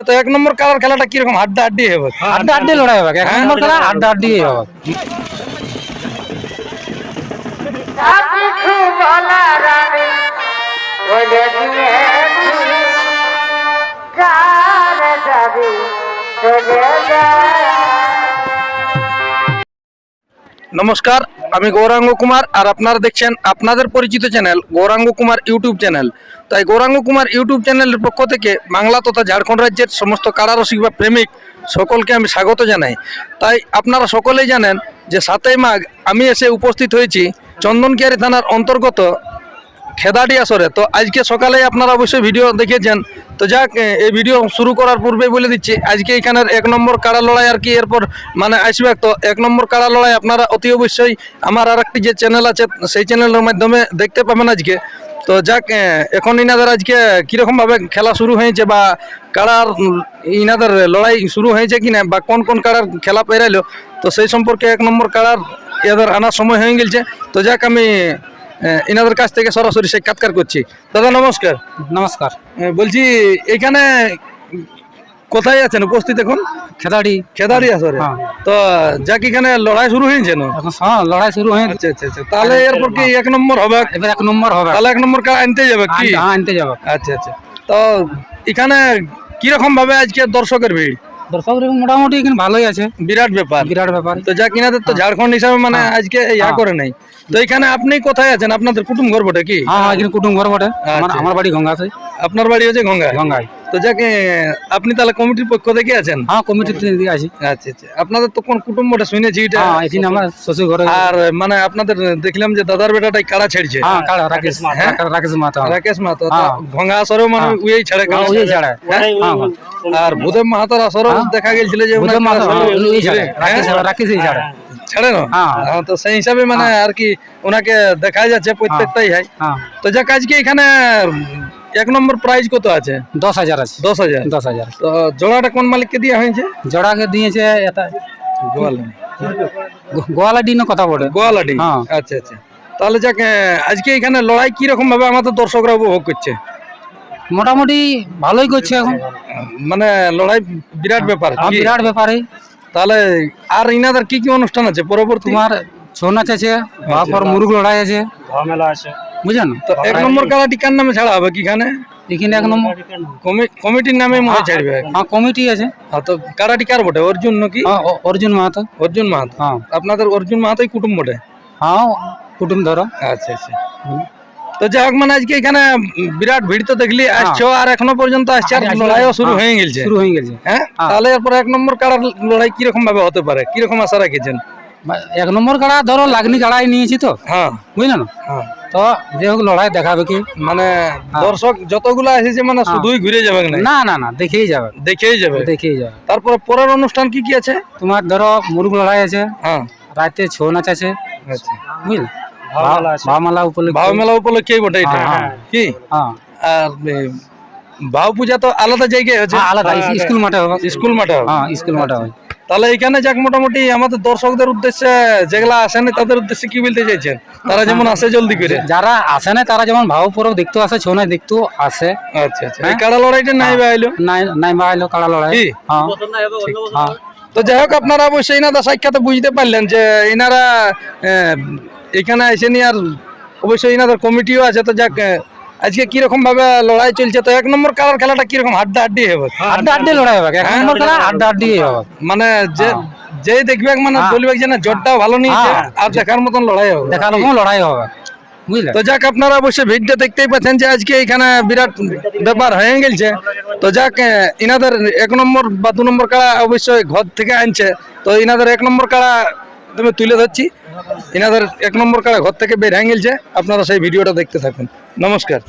তো এক নম্বর কালার খেলাটা কীরকম? হাড্ডা হাড্ডি হবে আড্ডা আড্ডি লড়াই হবে এক নম্বর খেলা আড্ডা আড্ডি হবে নমস্কার আমি গৌরাঙ্গ কুমার আর আপনারা দেখছেন আপনাদের পরিচিত channel Gauranga Kumar YouTube channel. তাই গৌরাঙ্গ কুমার ইউটিউব চ্যানেলের পক্ষ থেকে বাংলা তথা ঝাড়খণ্ড রাজ্যের সমস্ত কারারসিক বা প্রেমিক সকলকে আমি স্বাগত জানাই। তাই আপনারা সকলেই জানেন যে সাতই মাঘ আমি এসে উপস্থিত হয়েছি চন্দনকিয়ারি থানার অন্তর্গত খেদাডি আসরে। তো আজকে সকালে আপনারা অবশ্যই ভিডিও দেখেছেন। তো যাক এই ভিডিও শুরু করার পূর্বে বলে দিচ্ছি আজকে এখানের এক নম্বর কাড়া লড়াই আর কি এরপর মানে আসবে। তো এক নম্বর কাড়া লড়াই আপনারা অতি অবশ্যই আমার আর একটি যে চ্যানেল আছে সেই চ্যানেলের মাধ্যমে দেখতে পাবেন আজকে। তো যাক এখন ইনাদের আজকে কীরকমভাবে খেলা শুরু হয়েছে বা উম, ইনাদের লড়াই শুরু হয়েছে কিনা বা কোন কোন কাড়ার খেলা পেরাইলো তো সেই সম্পর্কে এক নম্বর কাড়ার এদের আনার সময় হয়ে গেছে তো যাক আমি এনাদের কাছ থেকে সরাসরি সাক্ষাৎকার করছি। দাদা নমস্কার। নমস্কার। বলছি এখানে কোথায় আছেন? উপস্থিত এখন? খেলাড়ি খেদারি আসরে হ্যাঁ। তো যাক এখানে লড়াই শুরু হয়েছে না? হ্যাঁ লড়াই শুরু হয়ে আচ্ছা আচ্ছা আচ্ছা। তাহলে এরপর কি এক নম্বর হবে? এবার এক নম্বর হবে। তাহলে এক নম্বর কার আনতে যাবে কি? হ্যাঁ আনতে যাবে। আচ্ছা আচ্ছা। তো এখানে কীরকম ভাবে আজকে দর্শকের ভিড়? দর্শক মোটামুটি এখানে ভালোই আছে। বিরাট ব্যাপার। বিরাট ব্যাপার। তো যা তো ঝাড়খণ্ড হিসাবে মানে আজকে ইয়া হ্যাঁ। করে নাই। তো এখানে আপনি কোথায় আছেন? আপনাদের কুটুম ঘর বটে কি? হ্যাঁ হ্যাঁ এখানে কুটুম ঘর বটে। আমার আচ্ছা। আমার বাড়ি গঙ্গাতে। আপনার বাড়ি হচ্ছে গঙ্গা গঙ্গায়। তো যাকে আপনি তাহলে কমিটির পক্ষ থেকে আছেন? হ্যাঁ কমিটির দিকে আছি। আচ্ছা আচ্ছা। আপনাদের তো কোন কুটুম্বটা শুনেছি এটা? হ্যাঁ এখানে আমার শ্বশুর ঘরে। আর মানে আপনাদের দেখলাম যে দাদার বেটাটাই কাড়া ছেড়ছে। হ্যাঁ কাড়া রাকেশ হ্যাঁ? রাকেশ মাথা রাকেশ মাহাতো তো হ্যাঁ। ভঙ্গা আসরেও মানে। উই ছাড়ে কাড়া ওই ছাড়া। আর ভূদেব মাহাতোর আসরেও হ্যাঁ। দেখা গেছিল যে মাথা কাড়া ওই ছাড়া? রাকেশ রাকেশ এই ছাড়া ছাড়ে। না? তো সেই হিসাবে মানে আর কি ওনাকে দেখা যাচ্ছে প্রত্যেকটাই হয়। তো যাক আজকে এখানে এক নম্বর প্রাইজ কত আছে? দশ হাজার আছে। দশ হাজার? দশ হাজার। তো জোড়াটা কোন মালিককে দেওয়া হয়েছে? জোড়াকে দিয়েছে এটা গোয়ালা গো- গোয়ালা ডিনো কথা বলে। গোয়ালাটি হ্যাঁ। আচ্ছা আচ্ছা। তাহলে যাক আজকে এখানে লড়াই কি রকম ভাবে আমাদের দর্শকরা উপভোগ করছে? মোটামুটি ভালোই করছে এখন। মানে লড়াই বিরাট ব্যাপার কি? বিরাট ব্যাপারে তাহলে আর ইনাদের কি কি অনুষ্ঠান আছে পরবর্তী? তোমার ছৌ নাচ আছে তারপর মুরুগ লড়াই আছে। আছে। বুঝলেন? তো এক নম্বর কালাটি কার নামে ছাড়া হবে কি এখানে? এখানে এক নম্বর কমিটির নামে মনে হয় ছাড়বে। হ্যাঁ কমিটি আছে। হ্যাঁ, তো কারাটি কার বটে? অর্জুন নাকি? হ্যাঁ অর্জুন মাহাতো। অর্জুন মাহাতো। হ্যাঁ। আপনাদের অর্জুন মাহাতোই কুটুম বটে? হ্যাঁ কুটুম ধরো। আচ্ছা আচ্ছা। তো যাই হোক মানে আজকে এখানে বিরাট ভিড় তো দেখলি আসছো আর এখনও পর্যন্ত আসছে আর। লড়াইও শুরু হ্যাঁ, হয়ে গেছে। শুরু হয়ে গেছে। হ্যাঁ? হ্যাঁ। তাহলে এরপর এক নম্বর কারার লড়াই কীরকম ভাবে হতে পারে? কীরকম আশা রাখেছেন? এক নম্বর গাড়া ধরো লাগনি কাড়াই নিয়েছি তো। হ্যাঁ। বুঝলেন হ্যাঁ। তো যে হোক লড়াই দেখাবে কি। মানে দর্শক যতগুলো এসেছে মানে শুধুই ঘুরে যাবে না না না না দেখেই যাবে। দেখেই যাবে। দেখেই যাবে। তারপরে পরের অনুষ্ঠান কি কি আছে? তোমার ধরো মুরুগ লড়াই আছে। হ্যাঁ। রাতে ছৌ নাচ আছে। আচ্ছা। বুঝলে? উপলক্ষে। উপলক্ষে বটে এটা। হ্যাঁ, কি? হ্যাঁ। আর পূজা তো আলাদা জায়গায় হচ্ছে হ্যাঁ, আলাদা। স্কুল মাঠে হবে। স্কুল মাঠে হবে। হ্যাঁ স্কুল মাঠে হবে। তাহলে এখানে যাক মোটামুটি আমাদের দর্শকদের উদ্দেশ্যে যেগুলা আসেনি তাদের উদ্দেশ্যে কি বলতে চাইছেন? তারা যেমন আসে জলদি করে। যারা আসে না তারা যেমন ভাও পরব দেখতেও আসে ছৌ নাচ দেখতেও আসে। আচ্ছা আচ্ছা। এই কাড়া লড়াইটা নাই বা আইলো নাই নাই বা কাড়া লড়াই। হ্যাঁ। হ্যাঁ। তো যাই হোক আপনারা অবশ্যই এনাদের সাক্ষাতে বুঝতে পারলেন যে এনারা এখানে এসেনি আর অবশ্যই এনাদের কমিটিও আছে তো যাক আজকে কীরকম ভাবে লড়াই চলছে তো? এক নম্বর কালার খেলাটা কীরকম? হাড্ডা হাড্ডি হবে আড্ডা আড্ডি লড়াই হবে। এক নম্বর খেলা আড্ডা আড্ডি হবে মানে যে যে দেখবে মানে বলবে যে না জোরটাও ভালো নিয়েছে হ্যাঁ। আর দেখার মতন লড়াই হবে। দেখার রকম লড়াই হবে। তো যাক আপনারা অবশ্যই ভিডিও দেখতেই পাচ্ছেন যে আজকে এখানে বিরাট ব্যাপার হয়ে গেছে। তো যাক ইনাদের এক নম্বর বা দু নম্বর কাড়া অবশ্যই ঘর থেকে আনছে। তো ইনাদের এক নম্বর কাড়া তুমি তুলে ধরছি। ইনাদের এক নম্বর কারা ঘর থেকে বের হ্যাঙ্গেলছে আপনারা সেই ভিডিওটা দেখতে থাকুন। নমস্কার।